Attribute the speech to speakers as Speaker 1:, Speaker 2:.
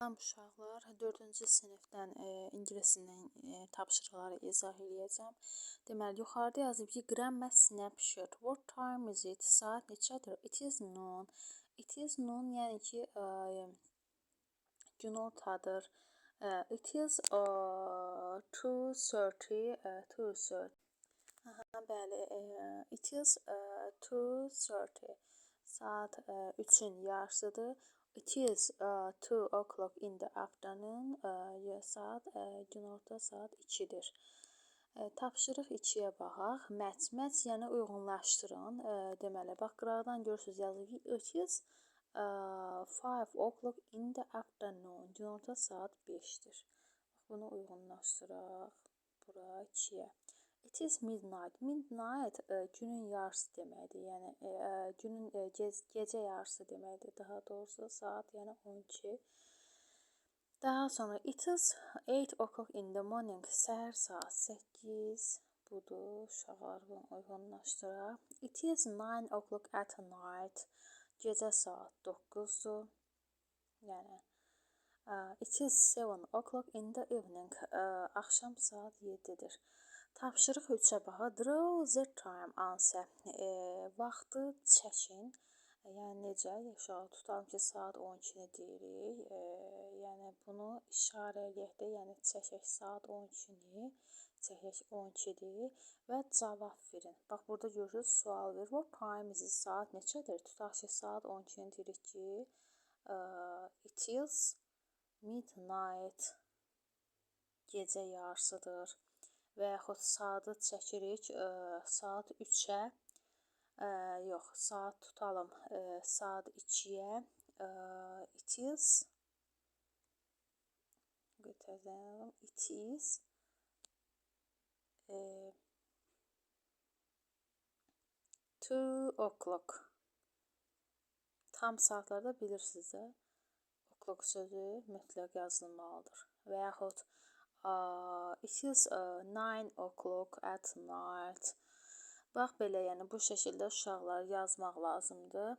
Speaker 1: Salam uşaqlar, 4-cü sinifdən e, ingilis dilinin e, tapşırıqları izah eləyəcəm. Deməli, yuxarıda yazıb ki, grammar snapshot. What time is it? Saat neçədir? It is noon. It is noon, yəni ki, e, günortadır. E, it is e, 2:30, e, 2:30. Aha, bəli, e, it is e, 2:30. Saat e, 3-ün yarısıdır. It is uh, two o'clock in the afternoon. Uh, saat uh, günorta saat 2-dir. Uh, tapşırıq 2-yə baxaq. Match yəni uyğunlaşdırın. Uh, deməli, bax qıraqdan görürsüz yazılır ki, it is uh, o'clock in the afternoon. Günorta saat 5-dir. Bunu uyğunlaşdıraq bura 2-yə. It is midnight. Midnight e, günün yarısı deməkdir. Yəni e, e, günün e, gec gecə yarısı deməkdir. Daha doğrusu saat yəni 12. Daha sonra it is 8 o'clock in the morning. Səhər saat 8 budur. Uşaqlar bunu uyğunlaşdıraq. It is 9 o'clock at night. Gecə saat 9-dur. Yəni uh, it is 7 o'clock in the evening. Uh, axşam saat 7-dir. Tapşırıq 3-ə baxa. Draw the time answer. E, vaxtı çəkin. Yəni necə? Uşaq tutalım ki, saat 12-ni deyirik. E, yəni bunu işarə eləyək də, yəni çəkək saat 12-ni, çəkək 12-dir və cavab verin. Bax burada görürsüz sual verir. What time is it? Saat neçədir? Tutaq ki, saat 12-ni deyirik ki, uh, it is midnight. Gecə yarısıdır və yaxud saatı çəkirik ə, e, saat 3-ə, ə, e, yox, saat tutalım ə, e, saat 2-yə. It is götürəlim. It is ə, 2 o'clock. Tam saatlarda bilirsiniz də. O'clock sözü mütləq yazılmalıdır. Və yaxud Uh, it is uh, 9 o'clock at night. Bax belə, yəni bu şəkildə uşaqlar yazmaq lazımdır.